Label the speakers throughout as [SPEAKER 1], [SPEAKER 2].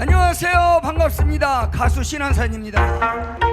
[SPEAKER 1] 안녕하세요. 반갑습니다. 가수 신한산입니다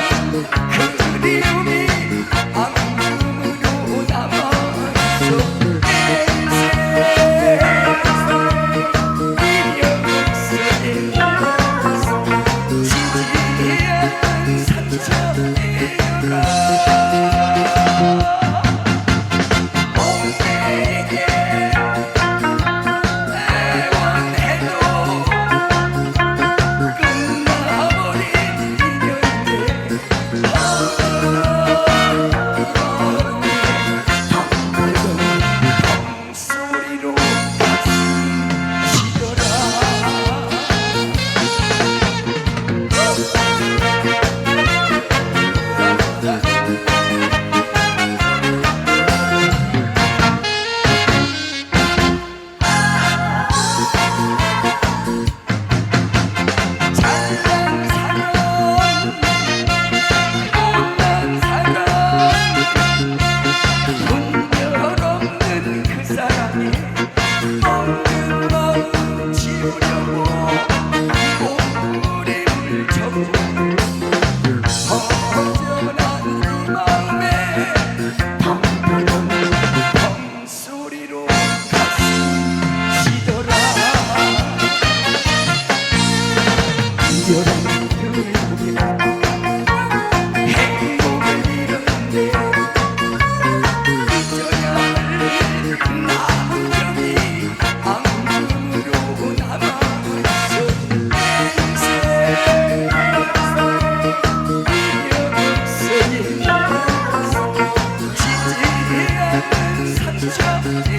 [SPEAKER 1] Thank you.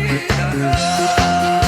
[SPEAKER 1] Vida.